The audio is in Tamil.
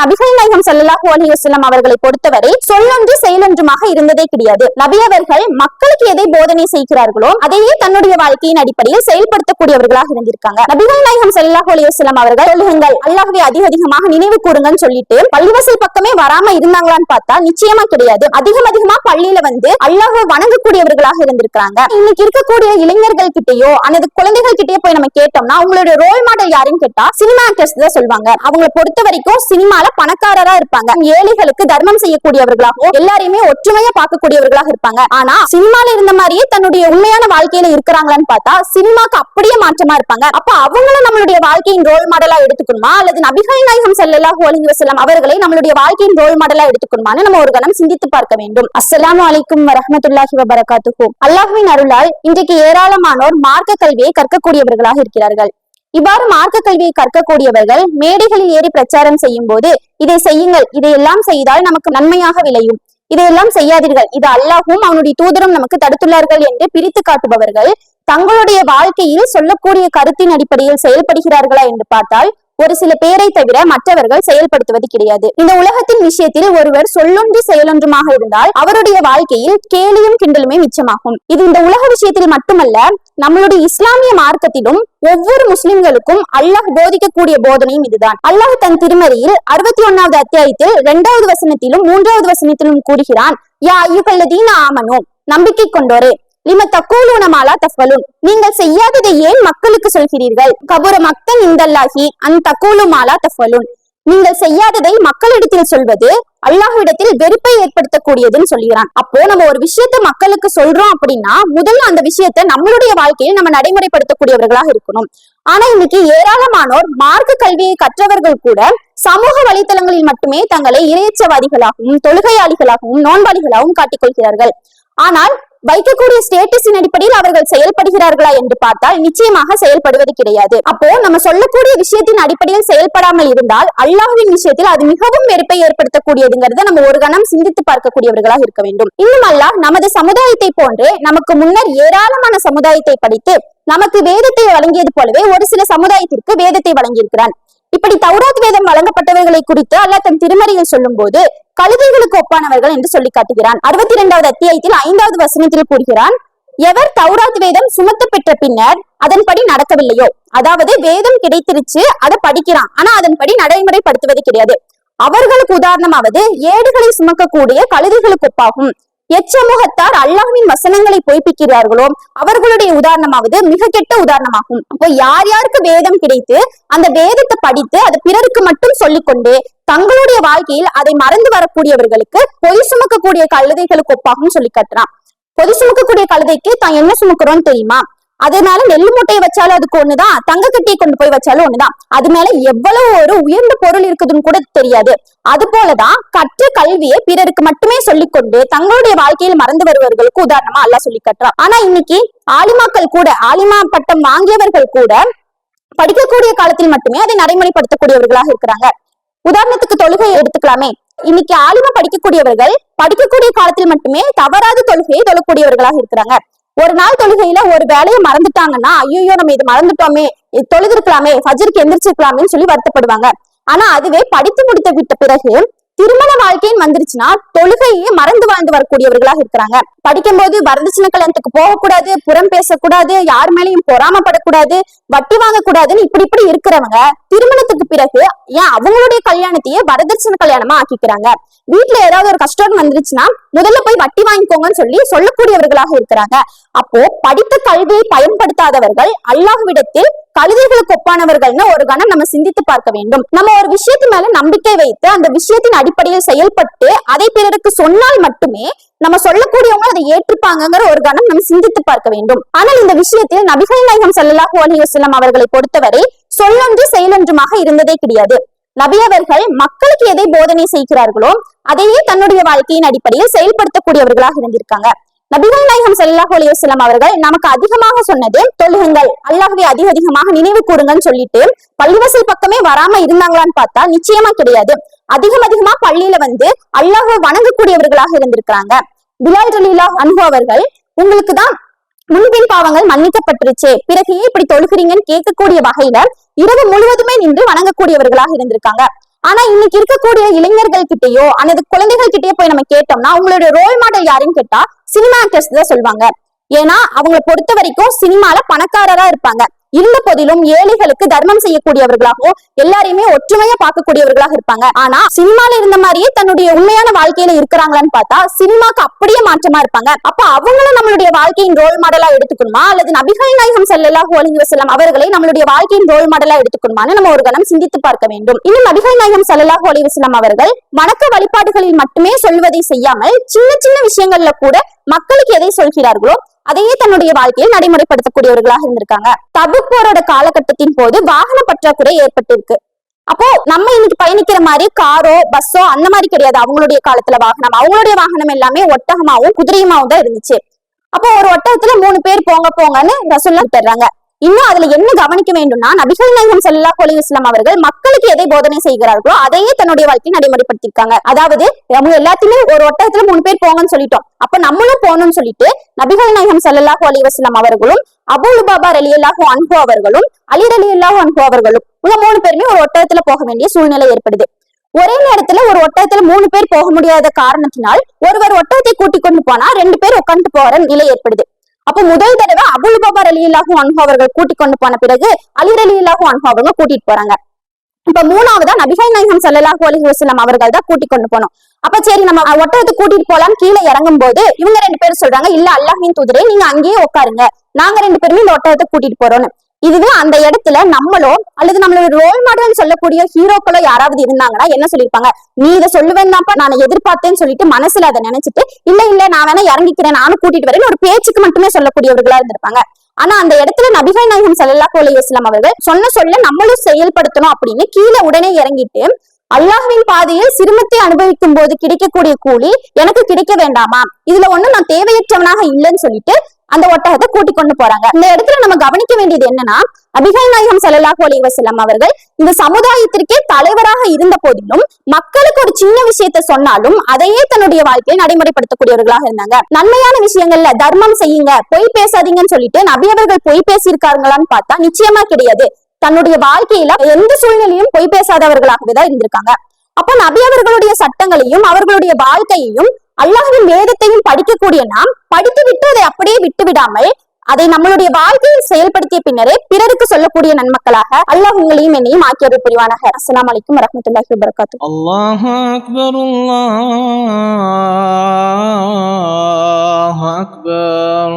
நபிகள் நாயகம் ஸல்லல்லாஹு அலி வசல்லம் அவர்களை பொறுத்தவரை சொல்லொன்று செயலொன்றுமாக இருந்ததே கிடையாது. நபி அவர்கள் மக்களுக்கு எதை போதனை செய்கிறார்களோ அதையே தன்னுடைய வாழ்க்கையின் அடிப்படையில் செயல்படுத்தக்கூடியவர்களாக இருந்திருக்காங்க. நபிகள் நாயகம் ஸல்லல்லாஹு அலி வசல்லம் அவர்கள் சொல்லுங்கள் அல்லாஹுவை அதிக அதிகமாக நினைவு கூறுங்கன்னு சொல்லிட்டு பள்ளிவாசல் பக்கமே வராம இருந்தாங்களான்னு பார்த்தா நிச்சயமா கிடையாது. அதிகம் அதிகமா பள்ளியில வந்து அல்லாஹ் வணங்கக்கூடியவர்களாக இருந்திருக்காங்க இன்னைக்கு இருக்கக்கூடிய இளைஞர்கள் கிட்டயோ அல்லது குழந்தைகள் கிட்டயோ போய் நம்ம கேட்டோம்னா அவங்களுடைய ரோல் மாடல் யாருன்னு கேட்டா சினிமா ஆக்டர்ஸ் தான் சொல்லுவாங்க. அவங்களை பொறுத்த வரைக்கும் சினிமால பணக்காரரா இருப்பாங்க. ஏழைகளுக்கு தர்மம் செய்யக்கூடியவர்களாகவும் எல்லாரையுமே ஒற்றுமையா பார்க்கக்கூடியவர்களாக இருப்பாங்க. ஆனா சினிமால இருந்த மாதிரியே தன்னுடைய உண்மையான வாழ்க்கையில இருக்கிறாங்களான்னு பார்த்தா சினிமாக்கு அப்படியே மாற்றமா இருப்பாங்க. அப்ப அவங்கள நம்மளுடைய வாழ்க்கையின் ரோல் மாடலா எடுத்துக்கணுமா? அல்லது நபிகள் நாயகம் செல்லல்லா ஹோலிங்க செல்லம் அவர்களை நம்மளுடைய வாழ்க்கையின் ரோல் மாடலா எடுத்துக்கணுமான்னு நம்ம ஒரு கணம் சிந்தித்து பார்க்க வேண்டும். அஸ்ஸலாமு வலைக்கும் வரமத்துல்லாஹி வபரகாத்துக்கும் அல்லாஹ்வின் அருளால் இன்றைக்கு ஏராளமானோர் மார்க்க கல்வியை கற்கக்கூடியவர்களாக இருக்கிறார்கள். இவ்வாறு மார்க்க கல்வியை கற்கக்கூடியவர்கள் மேடைகளில் ஏறி பிரச்சாரம் செய்யும் போது இதை செய்யுங்கள் இதையெல்லாம் செய்தால் நமக்கு நன்மையாக விளையும். இதையெல்லாம் செய்யாதீர்கள். இது அல்லாஹும் அவனுடைய தூதரும் நமக்கு தடுத்துள்ளார்கள் என்று பிரித்து காட்டுபவர்கள் தங்களுடைய வாழ்க்கையில் சொல்லக்கூடிய கருத்தின் அடிப்படையில் செயல்படுகிறார்களா என்று பார்த்தால் ஒரு சில பேரை தவிர மற்றவர்கள் செயல்படுத்துவது கிடையாது. இந்த உலகத்தின் விஷயத்தில் ஒருவர் சொல்லொன்று செயலொன்றுமாக இருந்தால் அவருடைய வாழ்க்கையில் கேலியும் கிண்டலுமே மிச்சமாகும். இது இந்த உலக விஷயத்தில் மட்டுமல்ல நம்மளுடைய இஸ்லாமிய மார்க்கத்திலும் ஒவ்வொரு முஸ்லிம்களுக்கும் அல்லாஹ் போதிக்கக்கூடிய போதனையும் இதுதான். அல்லாஹ் தன் திருமறையில் அறுபத்தி ஒன்னாவது அத்தியாயத்தில் இரண்டாவது வசனத்திலும் மூன்றாவது வசனத்திலும் கூறுகிறான் யா ஐயுகல்லதீன ஆமனோ நம்பிக்கை கொண்டோரே தஃபலுன். நீங்கள் செய்யாததை ஏன் மக்களுக்கு சொல்கிறீர்கள்? கபுர மக்தன் இந்தல்லாஹி அன் தக்கூலு மாலா தஃபலுன். நீங்கள் செய்யாததை மக்களிடத்தில் சொல்வது அல்லாஹ்விடத்தில் வெறுப்பை ஏற்படுத்தக்கூடியதுன்னு சொல்லுகிறான். அப்போ நம்ம ஒரு விஷயத்த மக்களுக்கு சொல்றோம் அப்படின்னா முதல்ல அந்த விஷயத்த நம்மளுடைய வாழ்க்கையில் நம்ம நடைமுறைப்படுத்தக்கூடியவர்களாக இருக்கணும். ஆனா இன்னைக்கு ஏராளமானோர் மார்க்க கல்வியை கற்றவர்கள் கூட சமூக வலைத்தளங்களில் மட்டுமே தங்களை இறையச்சவாதிகளாகவும் தொழுகையாளிகளாகவும் நோன்பாளிகளாகவும் காட்டிக்கொள்கிறார்கள் ஆனால் வைக்கக்கூடிய ஸ்டேட்டஸின் அடிப்படையில் அவர்கள் செயல்படுகிறார்களா என்று பார்த்தால் நிச்சயமாக செயல்படுவது கிடையாது. அப்போ நம்ம சொல்லக்கூடிய விஷயத்தின் அடிப்படையில் செயல்படாமல் இருந்தால் அல்லாஹ்வின் விஷயத்தில் அது மிகவும் வெறுப்பை ஏற்படுத்தக்கூடியதுங்கிறத நம்ம ஒரு கணம் சிந்தித்து பார்க்கக்கூடியவர்களாக இருக்க வேண்டும். இன்னும் அல்லாஹ் நமது சமுதாயத்தை போன்றே நமக்கு முன்னர் ஏராளமான சமுதாயத்தை படித்து நமக்கு வேதத்தை வழங்கியது போலவே ஒரு சில சமுதாயத்திற்கு வேதத்தை வழங்கியிருக்கிறான். இப்படி தௌராத் வேதம் வழங்கப்பட்டவர்களை குறித்து அல்லாஹ் தன் திருமறையில் சொல்லும் போது கழுதைகளுக்கு ஒப்பானவர்கள் என்று சொல்லி காட்டுகிறான். அறுபத்தி இரண்டாவது அத்தியாயத்தில் ஐந்தாவது வசனத்தில் கூறுகிறான் எவர் தௌராத் வேதம் சுமத்த பெற்ற பின்னர் அதன்படி நடக்கவில்லையோ? அதாவது வேதம் கிடைத்திருச்சு அதை படிக்கிறான். ஆனா அதன்படி நடைமுறைப்படுத்துவது கிடையாது. அவர்களுக்கு உதாரணமாவது ஏடுகளை சுமக்கக்கூடிய கழுதைகளுக்கு ஒப்பாகும். எச்சமுகத்தார் அல்லாஹ்வின் வசனங்களை பொய்ப்பிக்கிறார்களோ அவர்களுடைய உதாரணமாவது மிக கெட்ட உதாரணமாகும். அப்போ யார் யாருக்கு வேதம் கிடைத்து அந்த வேதத்தை படித்து அது பிறருக்கு மட்டும் சொல்லிக்கொண்டு தங்களுடைய வாழ்க்கையில் அதை மறந்து வரக்கூடியவர்களுக்கு பொய் சுமக்கக்கூடிய கழுதைகளுக்கு ஒப்பாகும் சொல்லி காட்டுறான். பொது சுமக்கக்கூடிய கழுதைக்கு தான் என்ன சுமக்கிறோம்னு தெரியுமா? அதனால நெல்லு மூட்டையை வச்சாலும் அதுக்கு ஒண்ணுதான் தங்க கட்டியை கொண்டு போய் வச்சாலும் ஒண்ணுதான். அது மேல எவ்வளவு ஒரு உயர்ந்த பொருள் இருக்குதுன்னு கூட தெரியாது. அது போலதான் கற்ற கல்வியை பிறருக்கு மட்டுமே சொல்லிக்கொண்டு தங்களுடைய வாழ்க்கையில் மறந்து வருபவர்களுக்கு உதாரணமா அல்ல சொல்லி கட்டுறான். ஆனா இன்னைக்கு ஆலிமாக்கள் கூட ஆலிமா பட்டம் வாங்கியவர்கள் கூட படிக்கக்கூடிய காலத்தில் மட்டுமே அதை நடைமுறைப்படுத்தக்கூடியவர்களாக இருக்கிறாங்க. உதாரணத்துக்கு தொழுகை எடுத்துக்கலாமே. இன்னைக்கு ஆலிமா படிக்கக்கூடியவர்கள் படிக்கக்கூடிய காலத்தில் மட்டுமே தவறாத தொழுகையை தொழக்கூடியவர்களாக இருக்கிறாங்க. ஒரு நாள் தொழுகையில ஒரு வேலையை மறந்துட்டாங்கன்னா ஐயோ நம்ம இது மறந்துட்டோமே இது தொழுதிருக்கலாமே ஃபஜருக்கு எந்திரிச்சிருக்கலாமேன்னு சொல்லி வருத்தப்படுவாங்க. ஆனா அதுவே படித்து முடித்து விட்ட பிறகு திருமண வாழ்க்கைன்னு வந்துருச்சுன்னா தொழுகையே மறந்து வாழ்ந்து வரக்கூடியவர்களாக இருக்கிறாங்க. படிக்கும் போது வரதட்சணை கல்யாணத்துக்கு போகக்கூடாது புறம் பேசக்கூடாது யார் மேலயும் பொறாமப்படக்கூடாது வட்டி வாங்கக்கூடாதுன்னு இப்படி இப்படி இருக்கிறவங்க திருமணத்துக்கு பிறகு ஏன் அவங்களுடைய கல்யாணத்தையே வரதட்சணை கல்யாணமா ஆக்கிக்கிறாங்க? வீட்டுல ஏதாவது ஒரு கஷ்டம் வந்துருச்சுன்னா முதல்ல போய் வட்டி வாங்கிக்கோங்கன்னு சொல்லி சொல்லக்கூடியவர்களாக இருக்கிறாங்க. அப்போ படித்த கல்வியை பயன்படுத்தாதவர்கள் அல்லாஹ்விடத்தில் கழுதைகளுக்கு ஒப்பானவர்கள்னு ஒரு கணம் நம்ம சிந்தித்து பார்க்க வேண்டும். நம்ம ஒரு விஷயத்து மேல நம்பிக்கை வைத்து அந்த விஷயத்தின் அடிப்படையில் செயல்பட்டு அதை பிறருக்கு சொன்னால் மட்டுமே நம்ம சொல்லக்கூடியவங்க அதை ஏற்றுப்பாங்கிற ஒரு கணம் நம்ம சிந்தித்து பார்க்க வேண்டும். ஆனால் இந்த விஷயத்தில் நபிகள் நாயகம் ஸல்லல்லாஹு அலைஹி வஸல்லம் அவர்களை பொறுத்தவரை சொல்லொன்று செயலொன்றுமாக இருந்ததே கிடையாது. நபி அவர்கள் மக்களுக்கு எதை போதனை செய்கிறார்களோ அதையே தன்னுடைய வாழ்க்கையின் அடிப்படையில் செயல்படுத்தக்கூடியவர்களாக இருந்திருக்காங்க. நபிகள் நாயகம் செல்லாஹ் அலைஹி அவர்கள் நமக்கு அதிகமாக சொன்னது தொழுகுங்கள் அல்லாஹ்வை அதிக அதிகமாக நினைவு கூறுங்கன்னு சொல்லிட்டு பள்ளிவாசல் பக்கமே வராம இருந்தாங்களான்னு பார்த்தா நிச்சயமா கிடையாது. அதிகம் அதிகமா பள்ளியில வந்து அல்லாஹ்வை வணங்கக்கூடியவர்களாக இருந்திருக்கிறாங்க. பிலால் ரலீலா அன்பு அவர்கள் உங்களுக்கு தான் முன்பின் பாவங்கள் மன்னிக்கப்பட்டுருச்சு. பிறகு ஏன் இப்படி தொழுகிறீங்கன்னு கேட்கக்கூடிய வகையில இரவு முழுவதுமே நின்று வணங்கக்கூடியவர்களாக இருந்திருக்காங்க. ஆனா இன்னைக்கு இருக்கக்கூடிய இளைஞர்கள் கிட்டேயோ அல்லது குழந்தைகள் கிட்டயோ போய் நம்ம கேட்டோம்னா அவங்களுடைய ரோல் மாடல் யாருன்னு கேட்டா சினிமா ஆக்டர்ஸ் தான் சொல்லுவாங்க ஏன்னா அவங்களை பொறுத்த வரைக்கும் சினிமால பணக்காரரா இருப்பாங்க. இருந்த போதிலும் ஏழைகளுக்கு தர்மம் செய்யக்கூடியவர்களாகவும் எல்லாரையுமே ஒற்றுமையா பார்க்கக்கூடியவர்களாக இருப்பாங்க. ஆனா சினிமால இருந்த மாதிரியே தன்னுடைய உண்மையான வாழ்க்கையில இருக்கிறாங்களான்னு பார்த்தா சினிமாக்கு அப்படியே மாற்றமா இருப்பாங்க. அப்ப அவங்கள நம்மளுடைய வாழ்க்கையின் ரோல் மாடலா எடுத்துக்கணுமா? அல்லது நபிகள் நாயகம் செல்லலாக அலைஹி வஸல்லம் அவர்களை நம்மளுடைய வாழ்க்கையின் ரோல் மாடலா எடுத்துக்கணுமான்னு நம்ம ஒரு கணம் சிந்தித்து பார்க்க வேண்டும். இன்னும் நபிகள் நாயகம் செல்லலாக அலைஹி அவர்கள் வணக்க வழிபாடுகளில் மட்டுமே சொல்வதை செய்யாமல் சின்ன சின்ன விஷயங்கள்ல கூட மக்களுக்கு எதை சொல்கிறார்களோ அதையே தன்னுடைய வாழ்க்கையில் நடைமுறைப்படுத்தக்கூடியவர்களாக இருந்திருக்காங்க. தபுக் போரோட காலகட்டத்தின் போது வாகன பற்றாக்குறை ஏற்பட்டிருக்கு. அப்போ நம்ம இன்னைக்கு பயணிக்கிற மாதிரி காரோ பஸ்ஸோ அந்த மாதிரி கிடையாது. அவங்களுடைய காலத்துல வாகனம். அவங்களுடைய வாகனம் எல்லாமே ஒட்டகமாவும் குதிரையுமாவும் தான் இருந்துச்சு. அப்போ ஒரு ஒட்டகத்துல மூணு பேர் போங்க போங்கன்னு ரசுல்லா தர்றாங்க இன்னும் அதுல என்ன கவனிக்க வேண்டும்னா நபிகள் நாயகம் ஸல்லல்லாஹு அலைஹி அவர்கள் மக்களுக்கு எதை போதனை செய்கிறார்களோ அதையே தன்னுடைய வாழ்க்கையை நடைமுறைப்படுத்திருக்காங்க அதாவது நம்ம எல்லாத்தையுமே ஒரு ஒட்டகத்துல மூணு பேர் போங்கன்னு சொல்லிட்டோம். அப்ப நம்மளும் போகணும்னு சொல்லிட்டு நபிகள் நாயகம் ஸல்லல்லாஹு அலைஹி அவர்களும் அபுல் பாபா ரலியல்லாஹு அன்ஹு அவர்களும் அலி ரலியல்லாஹு அன்ஹு அவர்களும் இவங்க மூணு பேருமே ஒரு ஒட்டகத்துல போக வேண்டிய சூழ்நிலை ஏற்படுது. ஒரே நேரத்துல ஒரு ஒட்டகத்துல மூணு பேர் போக முடியாத காரணத்தினால் ஒருவர் ஒட்டகத்தை கூட்டிக் கொண்டு போனா ரெண்டு பேர் உட்காந்து போற நிலை ஏற்படுது. அப்ப முதல் தடவை அபுல் பாபர் அலி இல்லாஹு அன்ஹு அவர்கள் கூட்டிக் கொண்டு போன பிறகு அலி அலி இல்லாஹு அன்ஹு அவங்க கூட்டிட்டு போறாங்க. இப்ப மூணாவதா நபிகள் நாயகம் ஸல்லல்லாஹு அலி வசலம் அவர்கள் தான் கூட்டிக் கொண்டு போனோம். அப்ப சரி நம்ம ஒட்டகத்தை கூட்டிட்டு போலாம் கீழே இறங்கும் போது இவங்க ரெண்டு பேரும் சொல்றாங்க இல்ல அல்லாஹின் தூதரே நீங்க அங்கேயே உட்காருங்க. நாங்க ரெண்டு பேருமே இந்த ஒட்டகத்தை கூட்டிட்டு போறோம்னு. இதுவே அந்த இடத்துல நம்மளோ அல்லது நம்மளோட ரோல் மாடல் சொல்லக்கூடிய ஹீரோக்களோ யாராவது இருந்தாங்கன்னா என்ன சொல்லியிருப்பாங்க? நீ இதை சொல்லுவேன் நான் எதிர்பார்த்தேன்னு சொல்லிட்டு மனசுல அதை நினைச்சிட்டு இல்ல இல்ல நான் வேணா இறங்கிக்கிறேன் நானும் கூட்டிட்டு வரேன் ஒரு பேச்சுக்கு மட்டுமே சொல்லக்கூடியவர்களா இருந்திருப்பாங்க. ஆனா அந்த இடத்துல நபிகள் நாயகம் ஸல்லல்லாஹு அலைஹி இஸ்லாம் அவர்கள் சொன்ன சொல்ல நம்மளும் செயல்படுத்தணும் அப்படின்னு கீழே உடனே இறங்கிட்டு அல்லாஹ்வின் பாதையில் சிரமத்தை அனுபவிக்கும் போது கிடைக்கக்கூடிய கூலி எனக்கு கிடைக்க வேண்டாமா? இதுல ஒண்ணு நான் தேவையற்றவனாக இல்லைன்னு சொல்லிட்டு அந்த ஒட்டகத்தை கூட்டிக் கொண்டு போறாங்க. இந்த இடத்துல நம்ம கவனிக்க வேண்டியது என்னன்னா அபிகல் நாயகம் ஸல்லல்லாஹு அலைஹி வசலம் அவர்கள் இந்த சமுதாயத்திற்கே தலைவராக இருந்த போதிலும் மக்களுக்கு ஒரு சின்ன விஷயத்த சொன்னாலும் அதையே தன்னுடைய வாழ்க்கையை நடைமுறைப்படுத்தக்கூடியவர்களாக இருந்தாங்க. நன்மையான விஷயங்கள்ல தர்மம் செய்யுங்க பொய் பேசாதீங்கன்னு சொல்லிட்டு நபி அவர்கள் பொய் பேசியிருக்காங்களான்னு பார்த்தா நிச்சயமா கிடையாது. தன்னுடைய வாழ்க்கையில எந்த சூழ்நிலையும் பொய் பேசாதவர்களாகவே தான் இருந்திருக்காங்க. அப்போ நபி அவர்களுடைய சட்டங்களையும் அவர்களுடைய வாழ்க்கையையும் அல்லாஹின் வேதத்தையும் படிக்கக்கூடிய நாம் படித்து விட்டு அதை அப்படியே விட்டு விடாமல் அதை நம்மளுடைய வாழ்க்கையில் செயல்படுத்திய பின்னரே பிறருக்கு சொல்லக்கூடிய நன்மக்களாக அல்லாஹ் உங்களையும் என்னையும் ஆக்கியது புரிவானாக. அஸ்லாம் வலைக்கும் வரமத்துல்லாஹி வரகாத்து அல்லாஹ் அக்பர் அல்லாஹ் அக்பர்